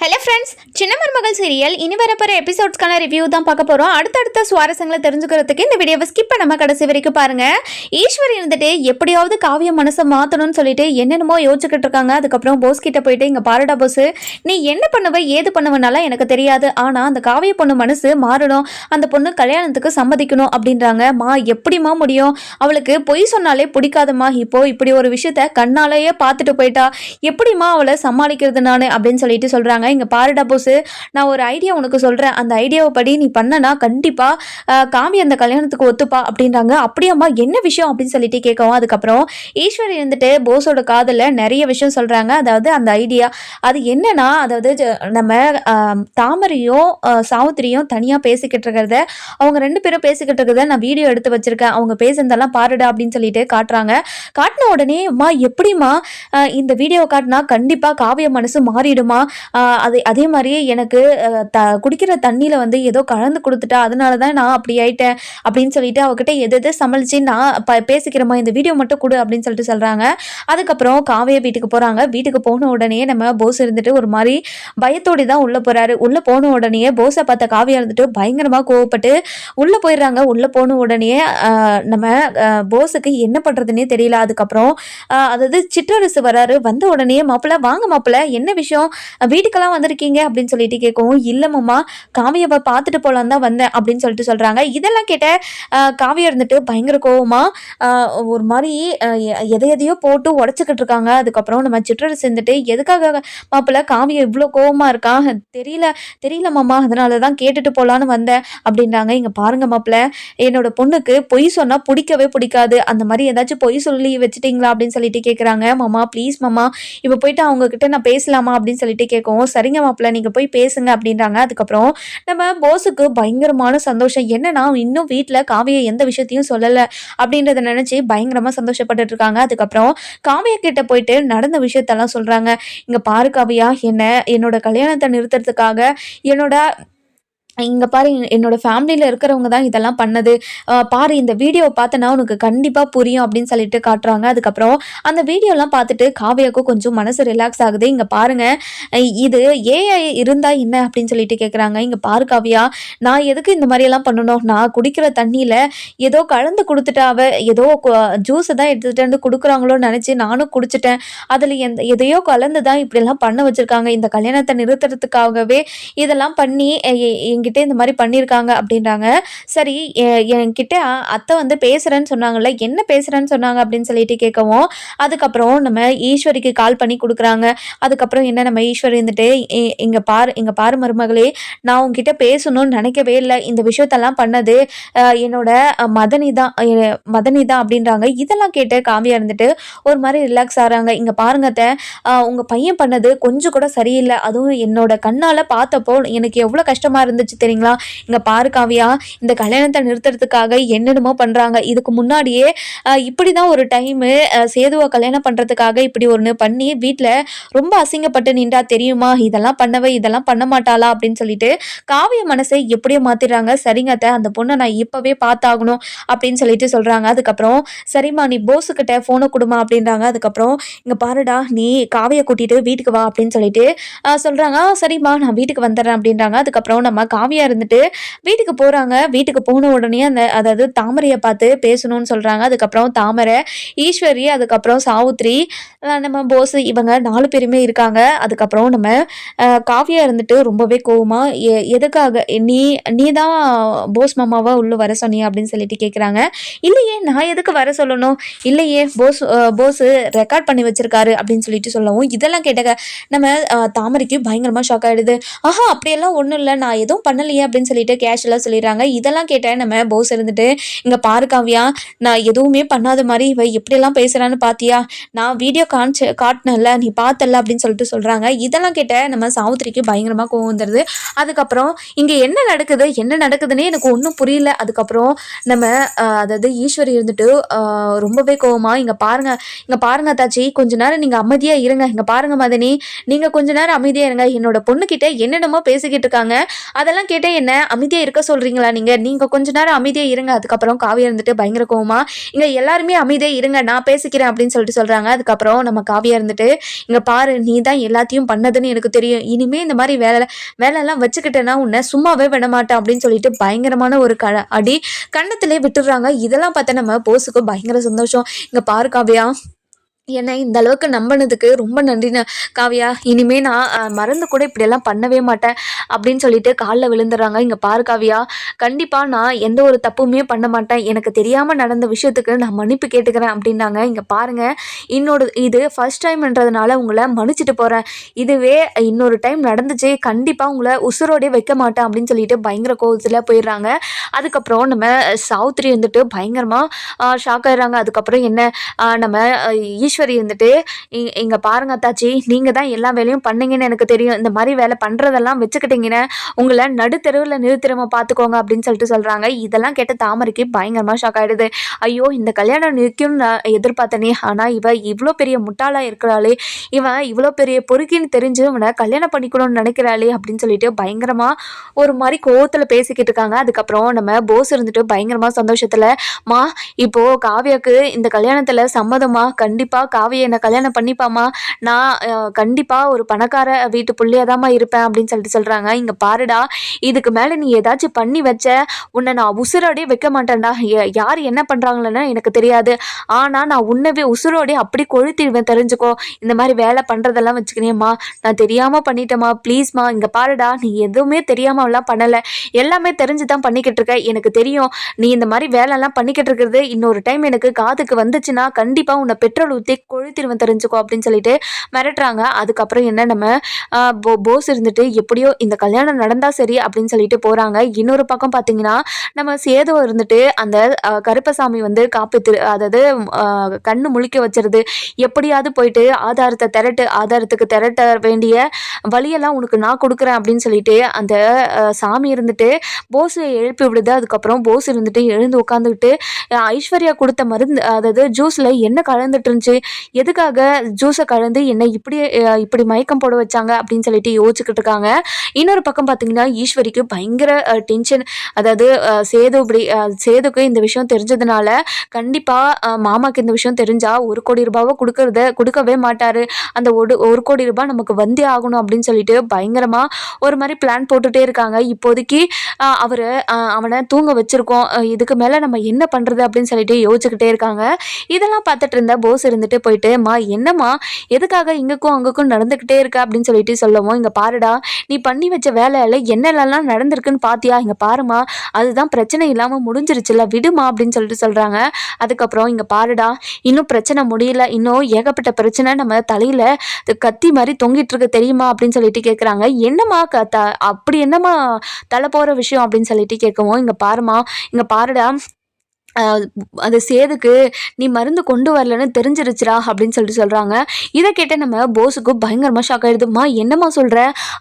Hello friends சின்ன மருமகள் serial இனி வரப்போகிற எபிசோட்ஸ்க்கான ரிவ்யூ தான் பார்க்க போகிறோம் அடுத்தடுத்த சுவாரஸ்யங்களை தெரிஞ்சுக்கிறதுக்கு இந்த வீடியோவை ஸ்கிப் பண்ணாமல் கடைசி வரைக்கும் பாருங்கள் ஈஸ்வரி இருந்துட்டு எப்படியாவது காவிய மனசை மாற்றணும்னு சொல்லிட்டு என்னென்னமோ யோசிச்சுக்கிட்டு இருக்காங்க. அதுக்கப்புறம் போஸ் கிட்ட போயிட்டு இங்கே பாருடா போஸ் நீ என்ன பண்ணுவ ஏது பண்ணுவனாலாம் எனக்கு தெரியாது. ஆனால் அந்த காவிய பொண்ணு மனசு மாறணும். அந்த பொண்ணு கல்யாணத்துக்கு சம்மதிக்கணும் அப்படின்றாங்க. மா எப்படிம்மா முடியும்? அவளுக்கு பொய் சொன்னாலே பிடிக்காதம்மா. இப்போ இப்படி ஒரு விஷயத்த கண்ணாலேயே பார்த்துட்டு போயிட்டா. எப்படிம்மா அவளை சமாளிக்கிறது நான்? அப்படின்னு சொல்லிட்டு சொல்கிறாங்க இங்கே பாருடா போஸு நான் ஒரு ஐடியா உனக்கு சொல்கிறேன் அந்த ஐடியாவை படி நீ பண்ணனா கண்டிப்பாக காமி அந்த கல்யாணத்துக்கு ஒத்துப்பா அப்படின்றாங்க. அப்படியாம்மா என்ன விஷயம் அப்படின்னு சொல்லிட்டு கேட்கவும் அதுக்கப்புறம் ஈஸ்வரி இருந்துட்டு போஸோட காதில் நிறைய விஷயம் சொல்கிறாங்க அதாவது அந்த ஐடியா அது என்னன்னா அதாவது ஜ- நம்ம தாமரையும் சாவுத்திரியும் சாவித்திரியும் தனியாக பேசிக்கிட்டு இருக்கிறத அவங்க ரெண்டு பேரும் பேசிக்கிட்டு இருக்கிறத நான் வீடியோ எடுத்து வச்சிருக்கேன். அவங்க பேசுனதெல்லாம் பாருடா அப்படின்னு சொல்லிட்டு காட்டுறாங்க. காட்டின உடனே அம்மா எப்படிம்மா இந்த வீடியோ காட்டினா கண்டிப்பாக காவிய மனசு மாறிடுமா? அது அதே மாதிரியே எனக்கு த குடிக்கிற தண்ணியில் வந்து ஏதோ கலந்து கொடுத்துட்டா அதனால தான் நான் அப்படி ஆயிட்டேன் அப்படின்னு சொல்லிட்டு அவகிட்ட எது எது சமாளிச்சு நான் ப பேசிக்கிறமா இந்த வீடியோ மட்டும் கொடு அப்படின்னு சொல்லிட்டு சொல்கிறாங்க அதுக்கப்புறம் காவிய வீட்டுக்கு போகிறாங்க வீட்டுக்கு போன உடனே நம்ம போஸ் இருந்துட்டு ஒரு மாதிரி பயத்தோடு தான் உள்ளே போகிறாரு உள்ளே போன உடனே போஸை பார்த்த காவியா இருந்துட்டு பயங்கரமாக கோவப்பட்டு உள்ளே போயிடுறாங்க. உள்ளே போன உடனே நம்ம போஸுக்கு என்ன பண்ணுறதுனே தெரியல. அதுக்கப்புறம் அதாவது சிற்றரசு வராரு. வந்த உடனே மாப்பிள்ள வாங்க மாப்பிள்ள. என்ன விஷயம்? வீட்டுக்கு எதுக்கெல்லாம் வந்திருக்கீங்க அப்படின்னு சொல்லிட்டு கேட்கவும் இல்லைம்மா காவியாவை பார்த்துட்டு போலாம் தான் வந்தேன் அப்படின்னு சொல்லிட்டு சொல்கிறாங்க இதெல்லாம் கேட்ட காவியம் காவியா இருந்துட்டு பயங்கர கோவமாக ஒரு மாதிரி எ- எதை எதையோ போட்டு உடச்சிக்கிட்டு இருக்காங்க. அதுக்கப்புறம் நம்ம சிற்றரசு இருந்துட்டு எதுக்காக மாப்பிள்ள காவியா இவ்வளோ கோவமாக இருக்கான் தெரியல தெரியல மாமா அதனால தான் கேட்டுட்டு போகலான்னு வந்தேன் அப்படின்றாங்க. இங்கே பாருங்க மாப்பிள்ள என்னோட பொண்ணுக்கு பொய் சொன்னால் பிடிக்கவே பிடிக்காது. அந்த மாதிரி ஏதாச்சும் பொய் சொல்லி வச்சுட்டீங்களா? அப்படின்னு சொல்லிட்டு கேட்குறாங்க மாமா ப்ளீஸ் மாமா இப்போ போயிட்டு அவங்கக்கிட்ட நான் பேசலாமா? அப்படின்னு சொல்லிட்டு கேட்கவும் சரிங்க மாப்பிள்ள நீங்கள் போய் பேசுங்க அப்படின்றாங்க. அதுக்கப்புறம் நம்ம போஸுக்கு பயங்கரமான சந்தோஷம். என்னன்னா இன்னும் வீட்டில் காவியை எந்த விஷயத்தையும் சொல்லலை அப்படின்றத நினச்சி பயங்கரமாக சந்தோஷப்பட்டுட்டு இருக்காங்க. அதுக்கப்புறம் காவியா கிட்ட போயிட்டு நடந்த விஷயத்தெல்லாம் சொல்கிறாங்க இங்கே பாரு காவியா என்ன என்னோட கல்யாணத்தை நிறுத்துறதுக்காக என்னோட இங்கே பாரு என்னோடய என்னோட ஃபேமிலியில் இருக்கிறவங்க தான் இதெல்லாம் பண்ணது. பாரு இந்த வீடியோவை பார்த்தனா உனக்கு கண்டிப்பாக புரியும் அப்படின்னு சொல்லிட்டு காட்டுறாங்க. அதுக்கப்புறம் அந்த வீடியோலாம் பார்த்துட்டு காவியாவுக்கும் கொஞ்சம் மனசு ரிலாக்ஸ் ஆகுது. இங்கே பாருங்கள் இது ஏஐ இருந்தால் என்ன அப்படின்னு சொல்லிட்டு கேட்குறாங்க இங்கே பாரு காவியா நான் எதுக்கு இந்த மாதிரியெல்லாம் பண்ணணும்? நான் குடிக்கிற தண்ணியில் ஏதோ கலந்து கொடுத்துட்டாவ ஏதோ ஜூஸை தான் எடுத்துகிட்டு வந்து கொடுக்குறாங்களோன்னு நினச்சி நானும் குடிச்சிட்டேன். அதில் எந்த எதையோ கலந்து தான் இப்படிலாம் பண்ண வச்சுருக்காங்க. இந்த கல்யாணத்தை நிறுத்துறதுக்காகவே இதெல்லாம் பண்ணி எ- என்கிட்ட இந்த மாதிரி பண்ணியிருக்காங்க அப்படின்றாங்க. சரி எ- என்கிட்ட அத்தை வந்து பேசுகிறேன்னு சொன்னாங்கல்ல என்ன பேசுகிறேன்னு சொன்னாங்க அப்படின்னு சொல்லிட்டு கேட்கவும் அதுக்கப்புறம் நம்ம ஈஸ்வரிக்கு கால் பண்ணி கொடுக்குறாங்க. அதுக்கப்புறம் என்ன நம்ம ஈஸ்வரி இருந்துட்டு இங்கே இங்க பாரு இங்க பாரு மருமகளே நான் உங்ககிட்ட பேசணும்னு நினைக்கவே இல்லை. இந்த விஷயத்தெல்லாம் பண்ணது என்னோட மதனி தான் மதனி தான் அப்படின்றாங்க. இதெல்லாம் கேட்டு காவியா இருந்துட்டு ஒரு மாதிரி ரிலாக்ஸ் ஆகிறாங்க இங்கே பாருங்க அத்தை, பையன் பண்ணது கொஞ்சம் கூட சரியில்லை. அதுவும் என்னோட கண்ணால் பார்த்தப்போ எனக்கு எவ்வளோ கஷ்டமாக இருந்துச்சு தெரியுங்களா? இங்க பாரு காவியா இந்த கல்யாணத்தை நிறுத்துறதுக்காக என்னென்னமோ பண்றாங்க. இதுக்கு முன்னாடியே இப்படி இப்படிதான் ஒரு டைமு சேதுவை கல்யாணம் பண்றதுக்காக இப்படி ஒன்று பண்ணி வீட்டில் ரொம்ப அசிங்கப்பட்டு நின்றா தெரியுமா? இதெல்லாம் பண்ணவே இதெல்லாம் பண்ண மாட்டாளா? அப்படின்னு சொல்லிட்டு காவிய மனசை எப்படியோ மாத்திடுறாங்க. சரிங்க அந்த பொண்ணை நான் இப்பவே பார்த்தாகணும் அப்படின்னு சொல்லிட்டு சொல்றாங்க. அதுக்கப்புறம் சரிம்மா நீ போஸுக்கிட்ட ஃபோனை கொடுமா அப்படின்றாங்க. அதுக்கப்புறம் இங்க பாருடா நீ காவியை கூட்டிட்டு வீட்டுக்கு வா அப்படின்னு சொல்லிட்டு சொல்கிறாங்க சொல்றாங்க. சரிம்மா நான் வீட்டுக்கு வந்துடுறேன் அப்படின்றாங்க. அதுக்கப்புறம் நம்ம காவியா இருந்துட்டு வீட்டுக்கு போறாங்க. வீட்டுக்கு போன உடனே அந்த அதாவது தாமரையை பார்த்து பேசணும்னு சொல்றாங்க. அதுக்கப்புறம் தாமரை ஈஸ்வரி அதுக்கப்புறம் சாவுத்ரி நம்ம போஸ் இவங்க நாலு பேருமே இருக்காங்க. அதுக்கப்புறம் நம்ம காவியாக காவியா இருந்துட்டு ரொம்பவே கோவமா எ- எதுக்காக நீ நீ தான் போஸ் மாமாவா உள்ள வர சொன்னியா? அப்படின்னு சொல்லிட்டு கேட்குறாங்க இல்லையே நான் எதுக்கு வர சொல்லணும்? இல்லையே போஸ் போஸ் ரெக்கார்ட் பண்ணி வச்சிருக்காரு. அப்படின்னு சொல்லிட்டு சொல்லவும் இதெல்லாம் கேட்ட நம்ம தாமரைக்கு பயங்கரமாக ஷாக் ஆயிடுது. ஆஹா அப்படியெல்லாம் ஒன்றும் இல்லை. நான் எதுவும் பண்ணலையே அப்படின்னு சொல்லிட்டு கேஷுவலாக சொல்லிடுறாங்க. இதெல்லாம் கேட்டேன் நம்ம போஸ் இருந்துட்டு இங்கே பாரு காவியா நான் எதுவுமே பண்ணாத மாதிரி இவ எப்படியெல்லாம் பேசுகிறான்னு பாத்தியா? நான் வீடியோ காமிச்சு காட்டினல நீ பார்த்தல அப்படின்னு சொல்லிட்டு சொல்கிறாங்க இதெல்லாம் கேட்ட நம்ம சாவித்திரிக்கு பயங்கரமாக கோவம் வந்துடுது அதுக்கப்புறம் இங்கே என்ன நடக்குது? என்ன நடக்குதுன்னே எனக்கு ஒன்றும் புரியல. அதுக்கப்புறம் நம்ம அதாவது ஈஸ்வரி இருந்துட்டு ரொம்பவே கோவமாக இங்கே பாருங்கள் இங்கே பாருங்கள் தாச்சி கொஞ்ச நேரம் நீங்கள் அமைதியாக இருங்க. இங்கே பாருங்கள் மதனி நீங்கள் கொஞ்ச நேரம் அமைதியாக இருங்க. என்னோட பொண்ணுக்கிட்ட என்னென்னமோ பேசிக்கிட்டு இருக்காங்க. அதெல்லாம் இதெல்லாம் கேட்டால் என்ன? அமைதியாக இருக்க சொல்கிறீங்களா நீங்கள் நீங்கள் கொஞ்ச நேரம் அமைதியாக இருங்க. அதுக்கப்புறம் காவியா இருந்துட்டு பயங்கர கோவமா இங்கே எல்லாருமே அமைதியாக இருங்க நான் பேசிக்கிறேன் அப்படின்னு சொல்லிட்டு சொல்கிறாங்க அதுக்கப்புறம் நம்ம காவியா இருந்துட்டு இங்கே பாரு நீ தான் எல்லாத்தையும் பண்ணதுன்னு எனக்கு தெரியும். இனிமேல் இந்த மாதிரி வேலை வேலையெல்லாம் வச்சுக்கிட்டேன்னா உன்னை சும்மாவே விட மாட்டேன் அப்படின்னு சொல்லிட்டு பயங்கரமான ஒரு க அடி கண்ணத்திலே விட்டுடுறாங்க. இதெல்லாம் பார்த்தா நம்ம போஸுக்கு பயங்கர சந்தோஷம். இங்கே பாரு காவியா என்னை இந்த அளவுக்கு நம்பினதுக்கு ரொம்ப நன்றிண்ணா. காவியா இனிமே நான் மறந்து கூட இப்படியெல்லாம் பண்ணவே மாட்டேன் அப்படின்னு சொல்லிட்டு காலில் விழுந்துடுறாங்க இங்கே பாரு காவியா கண்டிப்பாக நான் எந்த ஒரு தப்புமே பண்ண மாட்டேன். எனக்கு தெரியாமல் நடந்த விஷயத்துக்கு நான் மன்னிப்பு கேட்டுக்கிறேன் அப்படின்னாங்க. இங்கே பாருங்க இன்னொரு இது ஃபர்ஸ்ட் டைம்ன்றதுனால உங்களை மன்னிச்சிட்டு போகிறேன் இதுவே இன்னொரு டைம் நடந்துச்சு. கண்டிப்பாக உங்களை உசுரோடே வைக்க மாட்டேன் அப்படின்னு சொல்லிட்டு பயங்கர கோவத்தில் போயிடுறாங்க. அதுக்கப்புறம் நம்ம சாவுத்ரி வந்துட்டு பயங்கரமாக ஷாக் ஆயிடுறாங்க. அதுக்கப்புறம் என்ன நம்ம ஈஸ்வரி வந்துட்டு இ- இங்க பாருங்க அத்தாச்சி நீங்க தான் எல்லா வேலையும் பண்ணீங்கன்னு எனக்கு தெரியும். இந்த மாதிரி வேலை பண்றதெல்லாம் வச்சுக்கிட்டீங்கன்னு உங்களை நடுத்தெருவில் நிறுத்திரமா பார்த்துக்கோங்க அப்படின்னு சொல்லிட்டு சொல்றாங்க. இதெல்லாம் கேட்ட தாமரைக்கு பயங்கரமா ஷாக் ஆயிடுது. ஐயோ இந்த கல்யாணம் நிற்கும்னு நான் எதிர்பார்த்தனே. ஆனா இவ இவ்வளோ பெரிய முட்டாளா இருக்கிறாளே. இவன் இவ்வளோ பெரிய பொறுக்கின்னு தெரிஞ்சு இவனை கல்யாணம் பண்ணிக்கணும்னு நினைக்கிறாளே அப்படின்னு சொல்லிட்டு பயங்கரமா ஒரு மாதிரி கோவத்துல பேசிக்கிட்டு இருக்காங்க. அதுக்கப்புறம் நம்ம போஸ் இருந்துட்டு பயங்கரமா சந்தோஷத்துல மா இப்போ காவியாக்கு இந்த கல்யாணத்துல சம்மதமா? கண்டிப்பாக காவியை என்னை கல்யாணம் பண்ணிப்பாமா நான் கண்டிப்பாக ஒரு பணக்கார வீட்டு புள்ளியாதாம்மா இருப்பேன் அப்படின்னு சொல்லிட்டு சொல்கிறாங்க இங்கே பாருடா இதுக்கு மேலே நீ ஏதாச்சும் பண்ணி வச்ச உன்னை நான் உசுரோடே வைக்க மாட்டேன்டா. ய- யார் என்ன பண்ணுறாங்களேன்னு எனக்கு தெரியாது. ஆனால் நான் உன்னவே உசுரோடே அப்படி கொழுத்திடுவேன் தெரிஞ்சுக்கோ. இந்த மாதிரி வேலை பண்ணுறதெல்லாம் வச்சுக்கினேம்மா நான் தெரியாமல் பண்ணிட்டேம்மா. ப்ளீஸ்மா இங்கே பாருடா நீ எதுவுமே தெரியாமல் எல்லாம் பண்ணலை. எல்லாமே தெரிஞ்சு தான் பண்ணிக்கிட்டு இருக்க. எனக்கு தெரியும் நீ இந்த மாதிரி வேலைலாம் பண்ணிக்கிட்டு இருக்கிறது இன்னொரு டைம் எனக்கு காதுக்கு வந்துச்சுன்னா கண்டிப்பாக உன்னை பெட்ரோல் ஊற்றி கொழுத்திடுவேன் தெரிஞ்சுக்கோ அப்படின்னு சொல்லிட்டு மிரட்டுறாங்க. அதுக்கப்புறம் என்ன நம்ம போ போஸ் இருந்துட்டு எப்படியோ இந்த கல்யாணம் நடந்தால் சரி அப்படின்னு சொல்லிட்டு போகிறாங்க இன்னொரு பக்கம் பார்த்தீங்கன்னா நம்ம சேது இருந்துட்டு அந்த கருப்பசாமி வந்து காப்பித்து அதாவது கண்ணு முழிக்க வச்சிருது. எப்படியாவது போயிட்டு ஆதாரத்தை திரட்டு ஆதாரத்துக்கு திரட்ட வேண்டிய வழியெல்லாம் உனக்கு நான் கொடுக்குறேன் அப்படின்னு சொல்லிட்டு அந்த சாமி இருந்துட்டு போஸை எழுப்பி விடுது. அதுக்கப்புறம் போஸ் இருந்துட்டு எழுந்து உட்காந்துக்கிட்டு ஐஸ்வர்யா கொடுத்த மருந்து அதாவது ஜூஸில் என்ன கலந்துட்டு இருந்துச்சு எதுக்காக ஜூஸை கலந்து என்னை இப்படி இப்படி மயக்கம் போட வச்சாங்க அப்படின்னு சொல்லிட்டு யோசிச்சுக்கிட்டு இருக்காங்க. இன்னொரு பக்கம் பார்த்தீங்கன்னா ஈஸ்வரிக்கு பயங்கர டென்ஷன் அதாவது சேது இப்படி சேதுக்கு இந்த விஷயம் தெரிஞ்சதுனால கண்டிப்பாக மாமாக்கு இந்த விஷயம் தெரிஞ்சால் ஒரு கோடி ரூபாவை கொடுக்கறத கொடுக்கவே மாட்டார். அந்த ஒரு ஒரு கோடி ரூபாய் நமக்கு வந்தே ஆகணும் அப்படின்னு சொல்லிட்டு பயங்கரமாக ஒரு மாதிரி பிளான் போட்டுகிட்டே இருக்காங்க. இப்போதைக்கு அவர் அவனை தூங்க வச்சுருக்கோம். இதுக்கு மேலே நம்ம என்ன பண்ணுறது அப்படின்னு சொல்லிட்டு யோசிச்சுக்கிட்டே இருக்காங்க. இதெல்லாம் பார்த்துட்டு இருந்த போஸ் இருந்துட்டு போயிட்டு மா என்னம்மா? எதுக்காக இங்கக்கும் அங்கக்கும் நடந்துக்கிட்டே இருக்க? அப்படின்னு சொல்லிட்டு சொல்லவும் இங்கே பாருடா நீ பண்ணி வச்ச வேலையில என்னெல்லாம் நடந்திருக்குன்னு பாத்தியா? இங்கே பாருமா அதுதான் பிரச்சனை இல்லாமல் முடிஞ்சிருச்சுல விடுமா? அப்படின்னு சொல்லிட்டு சொல்கிறாங்க அதுக்கப்புறம் இங்கே பாருடா இன்னும் பிரச்சனை முடியல இன்னும் ஏகப்பட்ட பிரச்சனை நம்ம தலையில் கத்தி மாதிரி தொங்கிட்டு இருக்கு தெரியுமா? அப்படின்னு சொல்லிட்டு கேட்குறாங்க என்னம்மா க த அப்படி என்னம்மா தலை போகிற விஷயம்? அப்படின்னு சொல்லிட்டு கேட்கவும் இங்கே பாருமா இங்கே பாருடா அது சேதுக்கு நீ மருந்து கொண்டு வரலன்னு தெரிஞ்சிருச்சுடா அப்படின்னு சொல்லிட்டு சொல்கிறாங்க இதை கேட்ட நம்ம போஸுக்கு பயங்கரமாக ஷாக் ஆகிடுதுமா என்னம்மா சொல்கிற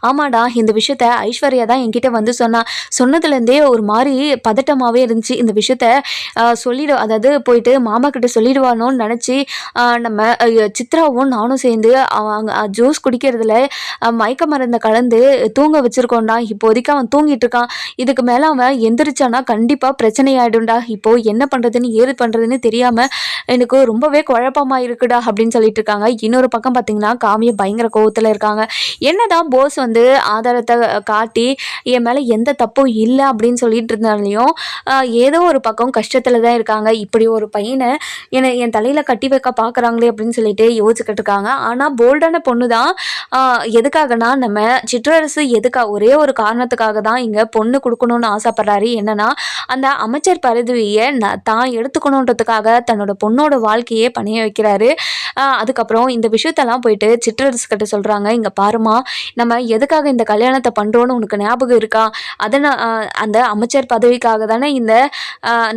ஆமாடா இந்த விஷயத்த ஐஸ்வர்யா தான் என்கிட்ட வந்து சொன்னா. சொன்னதுலேருந்தே ஒரு மாதிரி பதட்டமாகவே இருந்துச்சு. இந்த விஷயத்த சொல்லிடு அதாவது போயிட்டு மாமா கிட்ட சொல்லிடுவானோன்னு நினச்சி நம்ம சித்ராவும் நானும் சேர்ந்து அவங்க ஜூஸ் குடிக்கிறதுல மயக்க மருந்தை கலந்து தூங்க வச்சுருக்கோண்டா இப்போதைக்கு அவன் தூங்கிட்டு இருக்கான். இதுக்கு மேலே அவன் எந்திரிச்சானா கண்டிப்பாக பிரச்சனை இப்போது இப்போ என்ன பண்ணுறதுன்னு ஏது பண்ணுறதுன்னு தெரியாமல் எனக்கு ரொம்பவே குழப்பமா இருக்குடா அப்படின்னு சொல்லிட்டு இருக்காங்க. இன்னொரு பக்கம் பார்த்தீங்கன்னா காமியை பயங்கர கோவத்தில் இருக்காங்க. என்னதான் போஸ் வந்து ஆதாரத்தை காட்டி என் மேலே எந்த தப்பும் இல்லை அப்படின்னு சொல்லிட்டு இருந்தாலையும் ஏதோ ஒரு பக்கம் கஷ்டத்தில் தான் இருக்காங்க. இப்படி ஒரு பையனை என்னை என் தலையில் கட்டி வைக்க பார்க்குறாங்களே அப்படின்னு சொல்லிட்டு யோசிச்சுக்கிட்டு இருக்காங்க. ஆனால் போல்டான பொண்ணு தான் எதுக்காகனா நம்ம சிற்றரசு எதுக்காக ஒரே ஒரு காரணத்துக்காக தான் இங்கே பொண்ணு கொடுக்கணும்னு ஆசைப்படுறாரு. என்னன்னா அந்த அமைச்சர் பதவியை ந- தான் எடுத்துக்கணுன்றதுக்காக தன்னோட பொண்ணோட வாழ்க்கையே பணைய வைக்கிறாரு. அதுக்கப்புறம் இந்த விஷயத்தெல்லாம் போயிட்டு சிற்றரசு கிட்ட சொல்கிறாங்க இங்கே பாருமா நம்ம எதுக்காக இந்த கல்யாணத்தை பண்ணுறோன்னு உனக்கு ஞாபகம் இருக்கா? அதை நான் அந்த அமைச்சர் பதவிக்காக தானே இந்த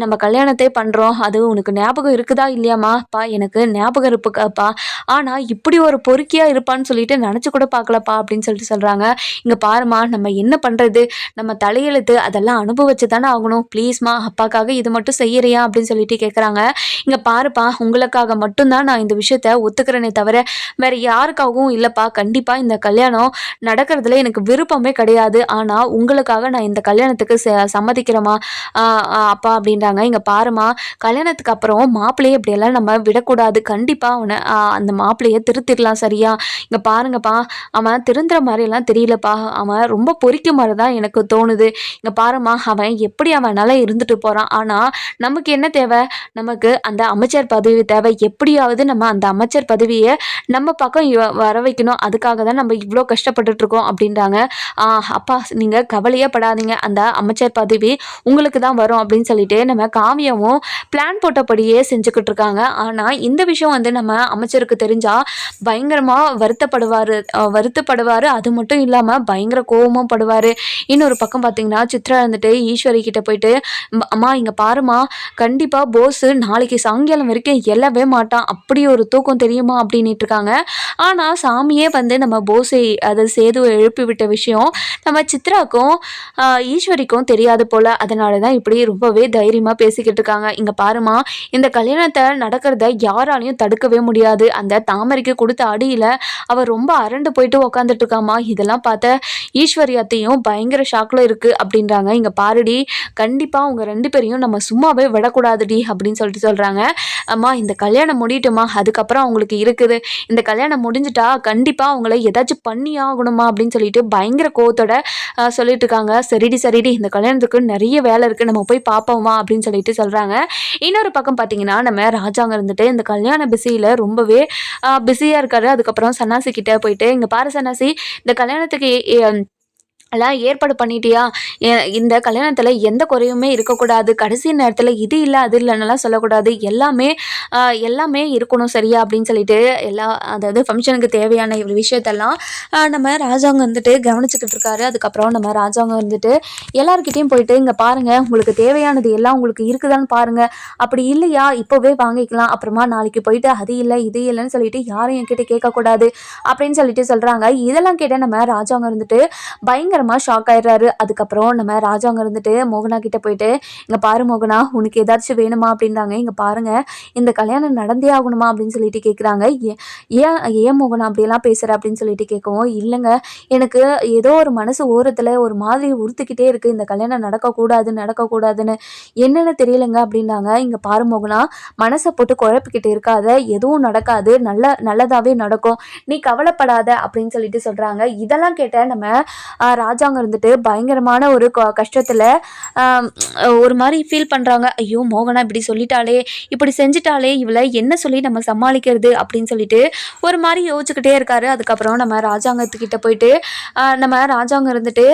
நம்ம கல்யாணத்தை பண்ணுறோம் அது உனக்கு ஞாபகம் இருக்குதா இல்லையாம்மா? பா எனக்கு ஞாபகம் இருப்புக்காப்பா ஆனால் இப்படி ஒரு பொறுக்கியாக இருப்பான்னு சொல்லிட்டு நினச்சி கூட பார்க்கலப்பா அப்படின்னு சொல்லிட்டு சொல்கிறாங்க இங்கே பாருமா நம்ம என்ன பண்ணுறது நம்ம தலையெழுத்து அதெல்லாம் அனுபவிச்சு தானே ஆகணும் ப்ளீஸ்மா அப்பாக்காக இது மட்டும் செய்ய ஒத்துக்கிறியா அப்படின்னு சொல்லிட்டு கேட்குறாங்க இங்கே பாருப்பா உங்களுக்காக மட்டும்தான் நான் இந்த விஷயத்த ஒத்துக்கிறேனே தவிர வேற யாருக்காகவும் இல்லைப்பா. கண்டிப்பாக இந்த கல்யாணம் நடக்கிறதுல எனக்கு விருப்பமே கிடையாது. ஆனால் உங்களுக்காக நான் இந்த கல்யாணத்துக்கு ச சம்மதிக்கிறேம்மா அப்பா அப்படின்றாங்க. இங்கே பாருமா கல்யாணத்துக்கு அப்புறம் மாப்பிள்ளையை இப்படியெல்லாம் நம்ம விடக்கூடாது. கண்டிப்பாக அவனை அந்த மாப்பிள்ளையை திருத்திடலாம் சரியா? இங்கே பாருங்கப்பா அவன் திருந்துற மாதிரிலாம் தெரியலப்பா. அவன் ரொம்ப பொறிக்க மாதிரி தான் எனக்கு தோணுது. இங்கே பாரும்மா அவன் எப்படி அவனால இருந்துட்டு போகிறான் ஆனால் நமக்கு என்ன தேவை? நமக்கு அந்த அமைச்சர் பதவி தேவை. எப்படியாவது நம்ம அந்த அமைச்சர் பதவியை நம்ம பக்கம் வர வைக்கணும். அதுக்காக தான் நம்ம இவ்வளோ கஷ்டப்பட்டுட்டு இருக்கோம் அப்படின்றாங்க அப்பா நீங்கள் கவலையே படாதீங்க. அந்த அமைச்சர் பதவி உங்களுக்கு தான் வரும் அப்படின்னு சொல்லிட்டு நம்ம காவியமும் பிளான் போட்டபடியே செஞ்சுக்கிட்டு இருக்காங்க ஆனால் இந்த விஷயம் வந்து நம்ம அமைச்சருக்கு தெரிஞ்சால் பயங்கரமாக வருத்தப்படுவார் வருத்தப்படுவார். அது மட்டும் இல்லாமல் பயங்கர கோபமும் படுவார். இன்னொரு பக்கம் பார்த்தீங்கன்னா சித்ரா இருந்துட்டு ஈஸ்வரி கிட்ட போயிட்டு "அம்மா, அம்மா இங்கே பாருமா கண்டிப்பாக போஸ் நாளைக்கு சாயங்காலம் வரைக்கும் எழவே மாட்டான். அப்படி ஒரு தூக்கம் தெரியுமா அப்படின்ட்டு இருக்காங்க. ஆனால் சாமியே வந்து நம்ம போஸை அதை சேதுவை எழுப்பி விட்ட விஷயம் நம்ம சித்ராக்கும் ஈஸ்வரிக்கும் தெரியாது போல். அதனால தான் இப்படி ரொம்பவே தைரியமாக பேசிக்கிட்டு இருக்காங்க. இங்கே பாருமா இந்த கல்யாணத்தை நடக்கிறத யாராலையும் தடுக்கவே முடியாது. அந்த தாமரைக்கு கொடுத்த அடியில் அவள் ரொம்ப அரண்டு போயிட்டு உக்காந்துட்டு இருக்காமா இதெல்லாம் பார்த்த ஈஸ்வரி அத்தையும் பயங்கர ஷாக்கில் இருக்குது அப்படின்றாங்க. இங்கே பாருடி கண்டிப்பாக அவங்க ரெண்டு பேரையும் நம்ம சும்மாவே விடக்கூடாதுடி அப்படின்னு சொல்லிட்டு சொல்கிறாங்க அம்மா இந்த கல்யாணம் முடியட்டுமா அதுக்கப்புறம் அவங்களுக்கு இருக்குது. இந்த கல்யாணம் முடிஞ்சிட்டா கண்டிப்பாக அவங்கள ஏதாச்சும் பண்ணி ஆகணுமா அப்படின்னு சொல்லிட்டு பயங்கர கோவத்தோட சொல்லிட்டு இருக்காங்க. சரிடி சரிடி இந்த கல்யாணத்துக்கு நிறைய வேலை இருக்குது நம்ம போய் பார்ப்போமா அப்படின்னு சொல்லிட்டு சொல்கிறாங்க இன்னொரு பக்கம் பார்த்தீங்கன்னா நம்ம ராஜாங்க இருந்துட்டு இந்த கல்யாண பிஸியில் ரொம்பவே பிஸியாக இருக்காரு. அதுக்கப்புறம் சன்னாசி கிட்டே போயிட்டு இங்கே பாரு சன்னாசி இந்த கல்யாணத்துக்கு எல்லாம் ஏற்பாடு பண்ணிட்டியா? இந்த கல்யாணத்தில் எந்த குறையுமே இருக்கக்கூடாது. கடைசி நேரத்தில் இது இல்லை அது இல்லைன்னெல்லாம் சொல்லக்கூடாது. எல்லாமே எல்லாமே இருக்கணும் சரியா? அப்படின்னு சொல்லிட்டு எல்லா அதாவது ஃபங்க்ஷனுக்கு தேவையான இவ்வளோ விஷயத்தெல்லாம் நம்ம ராஜாங்க வந்துட்டு கவனிச்சுக்கிட்டு இருக்காரு. அதுக்கப்புறம் நம்ம ராஜாங்க வந்துட்டு எல்லாருக்கிட்டையும் போயிட்டு இங்கே பாருங்கள் உங்களுக்கு தேவையானது எல்லாம் உங்களுக்கு இருக்குதான்னு பாருங்கள் அப்படி இல்லையா? இப்போவே வாங்கிக்கலாம். அப்புறமா நாளைக்கு போயிட்டு அது இல்லை இது இல்லைன்னு சொல்லிட்டு யாரும் என்கிட்ட கேட்கக்கூடாது. அப்படின்னு சொல்லிட்டு சொல்கிறாங்க இதெல்லாம் கேட்டால் நம்ம ராஜாங்க இருந்துட்டு பயங்கரமாக ஷாக் ஆயிடுறாரு. அதுக்கப்புறம் நம்ம ராஜாங்க இருந்துட்டு மோகனா கிட்ட போயிட்டு இங்கே பாரு மோகனா உனக்கு ஏதாச்சும் வேணுமா? அப்படின்றாங்க. இங்கே பாருங்க இந்த கல்யாணம் நடந்தே ஆகணுமா? அப்படின்னு சொல்லிட்டு கேட்குறாங்க ஏன் ஏன் மோகனா அப்படியெல்லாம் பேசுகிற அப்படின்னு சொல்லிட்டு கேட்கவும் இல்லைங்க எனக்கு ஏதோ ஒரு மனசு ஓரத்தில் ஒரு மாதிரி உறுத்துக்கிட்டே இருக்குது இந்த கல்யாணம் நடக்கக்கூடாது நடக்கக்கூடாதுன்னு. என்னென்னு தெரியலங்க அப்படின்னாங்க இங்கே பாரு மோகனா மனசை போட்டு குழப்பிக்கிட்டு இருக்காத. எதுவும் நடக்காது. நல்ல நல்லதாகவே நடக்கும். நீ கவலைப்படாத அப்படின்னு சொல்லிட்டு சொல்கிறாங்க இதெல்லாம் கேட்ட நம்ம ராஜாங்க இருந்துட்டு பயங்கரமான ஒரு கஷ்டத்தில் ஒரு மாதிரி ஃபீல் பண்ணுறாங்க ஐயோ மோகனா இப்படி சொல்லிட்டாலே இப்படி செஞ்சிட்டாலே இவளை என்ன சொல்லி நம்ம சமாளிக்கிறது அப்படின்னு சொல்லிட்டு ஒரு மாதிரி யோசிச்சுக்கிட்டே இருக்காரு. அதுக்கப்புறம் நம்ம ராஜாங்கத்துக்கிட்ட போயிட்டு நம்ம ராஜாங்க இருந்துட்டு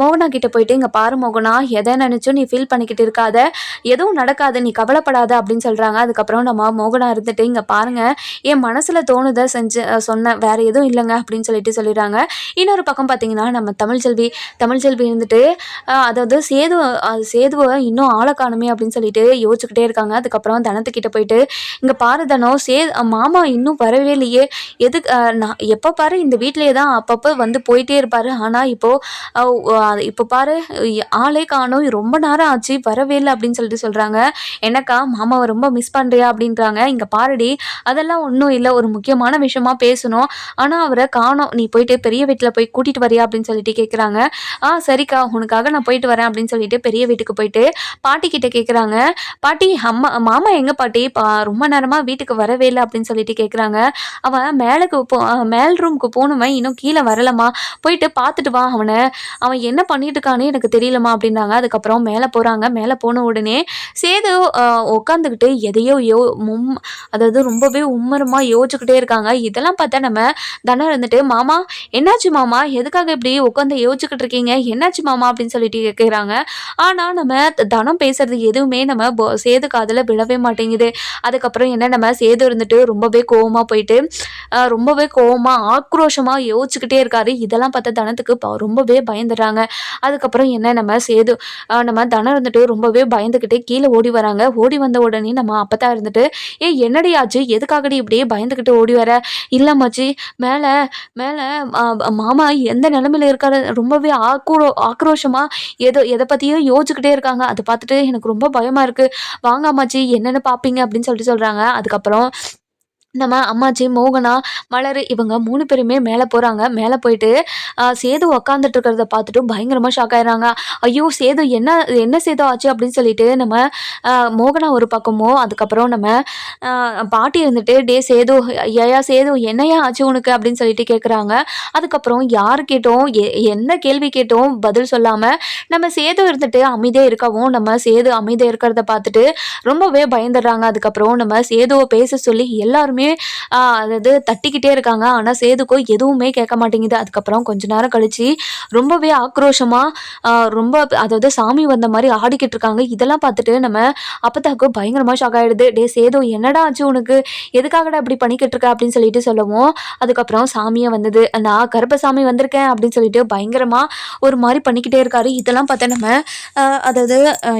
மோகனா கிட்ட போயிட்டு இங்கே பாரு மோகனா எதை நினச்சும் நீ ஃபீல் பண்ணிக்கிட்டு இருக்காத. எதுவும் நடக்காது நீ கவலைப்படாத அப்படின்னு சொல்கிறாங்க அதுக்கப்புறம் நம்ம மோகனா இருந்துட்டு இங்கே பாருங்க என் மனசில் தோணுதை செஞ்சு சொன்ன சொன்னேன் வேற எதுவும் இல்லைங்க அப்படின்னு சொல்லிட்டு சொல்லிடுறாங்க. இன்னொரு பக்கம் பார்த்தீங்கன்னா நம்ம தமிழ் தமிழ்ச்செல்வி தமிழ்ச்செல்வி இருந்துட்டு அதாவது சேது அது சேதுவை இன்னும் ஆளை காணுமே அப்படின்னு சொல்லிட்டு யோசிச்சுக்கிட்டே இருக்காங்க. அதுக்கப்புறம் தனத்துக்கிட்ட போயிட்டு இங்கே பாரு தனம் சே மாமா இன்னும் வரவே இல்லையே. எதுக்கு நான் எப்போ பாரு இந்த வீட்லேயே தான் அப்பப்போ வந்து போயிட்டே இருப்பார். ஆனால் இப்போது இப்போ பாரு ஆளே காணோம். ரொம்ப நேரம் ஆச்சு வரவே இல்லை அப்படின்னு சொல்லிட்டு சொல்கிறாங்க என்னக்கா மாமாவை ரொம்ப மிஸ் பண்ணுறியா அப்படின்றாங்க. இங்கே பாருடி அதெல்லாம் ஒன்றும் இல்லை. ஒரு முக்கியமான விஷயமா பேசணும். ஆனால் அவரை காணோம். நீ போயிட்டு பெரிய வீட்டில் போய் கூட்டிகிட்டு வரியா? அப்படின்னு சொல்லிட்டு கேட்குறாங்க ஆ சரிக்கா உனக்காக நான் போயிட்டு வரேன் அப்படின்னு சொல்லிட்டு பெரிய வீட்டுக்கு போயிட்டு பாட்டி கிட்ட கேட்குறாங்க பாட்டி அம்மா மாமா எங்கே பாட்டி? பா ரொம்ப நேரமாக வீட்டுக்கு வரவே இல்லை அப்படின்னு சொல்லிட்டு கேட்குறாங்க அவன் மேலுக்கு போ மேல் ரூமுக்கு போனவன் இன்னும் கீழே வரலம்மா போயிட்டு பார்த்துட்டு வா அவனை. அவன் என்ன பண்ணிட்டு இருக்கானே எனக்கு தெரியலம்மா அப்படின்னாங்க. அதுக்கப்புறம் மேலே போகிறாங்க மேலே போன உடனே சேது உட்காந்துக்கிட்டு எதையோ யோ மும் அதாவது ரொம்பவே உம்மரமாக யோசிச்சுக்கிட்டே இருக்காங்க. இதெல்லாம் பார்த்தா நம்ம தனம் இருந்துட்டு மாமா என்னாச்சு மாமா? எதுக்காக இப்படி உட்காந்து யோசிச்சுக்கிட்டு இருக்கீங்க. என்னாச்சு மாமா அப்படின்னு சொல்லிட்டு கேட்குறாங்க ஆனால் நம்ம த- தனம் பேசுறது எதுவுமே நம்ம சேது காதில் விழவே மாட்டேங்குது. அதுக்கப்புறம் என்ன நம்ம சேது இருந்துட்டு ரொம்பவே கோவமாக போயிட்டு ரொம்பவே கோவமாக ஆக்ரோஷமாக யோசிச்சுக்கிட்டே இருக்காரு. இதெல்லாம் பார்த்தா தனத்துக்கு ப- ரொம்பவே பயந்துடுறாங்க. அதுக்கப்புறம் என்ன நம்ம சேது நம்ம தனம் இருந்துட்டு ரொம்பவே பயந்துக்கிட்டே கீழே ஓடி வராங்க. ஓடி வந்த உடனே நம்ம அப்பத்தா இருந்துட்டு ஏ என்னடி எதுக்காகடி இப்படியே பயந்துக்கிட்டு ஓடி வர? இல்லை மச்சி மேலே மேலே மாமா எந்த நிலமையில இருக்காரு? ரொம்பவே ஆக்ரோ ஆக்ரோஷமாக ஏதோ எதை பற்றியோ யோசிச்சுக்கிட்டே இருக்காங்க. அதை பார்த்துட்டு எனக்கு ரொம்ப பயமாக இருக்குது வாங்க அம்மாச்சி என்னென்னு பார்ப்பீங்க அப்படின்னு சொல்லிட்டு சொல்கிறாங்க அதுக்கப்புறம் நம்ம அம்மாச்சி மோகனா மலர் இவங்க மூணு பேருமே மேலே போகிறாங்க மேலே போயிட்டு சேது உக்காந்துட்டு இருக்கிறத பார்த்துட்டு பயங்கரமாக ஷாக் ஆயிடுறாங்க. ஐயோ சேது என்ன என்ன சேதம் ஆச்சு அப்படின்னு சொல்லிட்டு நம்ம மோகனா ஒரு பக்கமோ அதுக்கப்புறம் நம்ம பாட்டி இருந்துட்டு டே சேது ஐயா சேது என்னையா ஆச்சு உனக்கு? அப்படின்னு சொல்லிட்டு கேட்குறாங்க அதுக்கப்புறம் யார் கேட்டோம் எ- என்ன கேள்வி கேட்டோம் பதில் சொல்லாமல் நம்ம சேது இருந்துட்டு அமைதியாக இருக்கவும் நம்ம சேது அமைதியாக இருக்கிறத பார்த்துட்டு ரொம்பவே பயந்துடுறாங்க. அதுக்கப்புறம் நம்ம சேதுவை பேச சொல்லி எல்லாருமே எல்லாருமே அதாவது தட்டிக்கிட்டே இருக்காங்க. ஆனால் சேதுக்கோ எதுவுமே கேட்க மாட்டேங்குது. அதுக்கப்புறம் கொஞ்ச நேரம் கழிச்சு ரொம்பவே ஆக்ரோஷமாக ரொம்ப அதாவது சாமி வந்த மாதிரி ஆடிக்கிட்டு இருக்காங்க. இதெல்லாம் பார்த்துட்டு நம்ம அப்பத்தாக்கோ பயங்கரமாக ஷாக் ஆகிடுது டே சேது என்னடா ஆச்சு உனக்கு? எதுக்காகடா இப்படி பண்ணிக்கிட்டு இருக்க? அப்படின்னு சொல்லிட்டு சொல்லுவோம். அதுக்கப்புறம் சாமியை வந்தது. நான் கருப்பசாமி வந்திருக்கேன். அப்படின்னு சொல்லிட்டு பயங்கரமாக ஒரு மாதிரி பண்ணிக்கிட்டே இருக்காரு. இதெல்லாம் பார்த்தா நம்ம அதாவது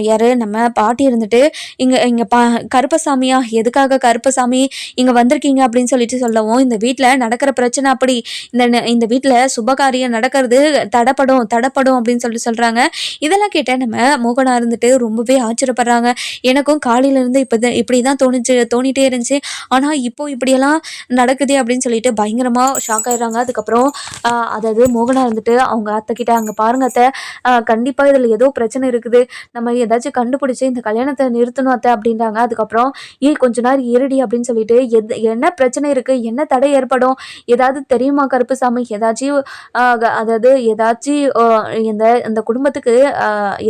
யார்? நம்ம பாட்டி இருந்துட்டு இங்கே இங்கே பா கருப்பசாமியா? எதுக்காக கருப்பசாமி? இங்கே வந்து வந்திருக்கீங்க அப்படின்னு சொல்லிட்டு சொல்லவும் இந்த வீட்டில் நடக்கிற பிரச்சனை அப்படி இந்த இந்த வீட்டில் சுபகாரியம் நடக்கிறது தடப்படும் தடப்படும் அப்படின்னு சொல்லிட்டு சொல்கிறாங்க இதெல்லாம் கேட்டால் நம்ம மோகனா இருந்துட்டு ரொம்பவே ஆச்சரியப்படுறாங்க. எனக்கும் காலையிலேருந்து இப்போ இப்படி தான் தோணுச்சு தோணிட்டே இருந்துச்சு. ஆனால் இப்போ இப்படியெல்லாம் நடக்குது அப்படின்னு சொல்லிட்டு பயங்கரமாக ஷாக் ஆயிடுறாங்க. அதுக்கப்புறம் அதாவது மோகனாக இருந்துட்டு அவங்க அத்தைக்கிட்ட அங்கே பாருங்க அத்தை கண்டிப்பாக இதில் ஏதோ பிரச்சனை இருக்குது. நம்ம ஏதாச்சும் கண்டுபிடிச்சி இந்த கல்யாணத்தை நிறுத்தணும் அத்தை அப்படின்றாங்க. அதுக்கப்புறம் ஏய் கொஞ்ச நேரம் இருடி அப்படின்னு சொல்லிட்டு எது என்ன பிரச்சனை இருக்குது என்ன தடை ஏற்படும்? ஏதாவது தெரியுமா கருப்புசாமி? ஏதாச்சும் அதாவது ஏதாச்சும் இந்த இந்த குடும்பத்துக்கு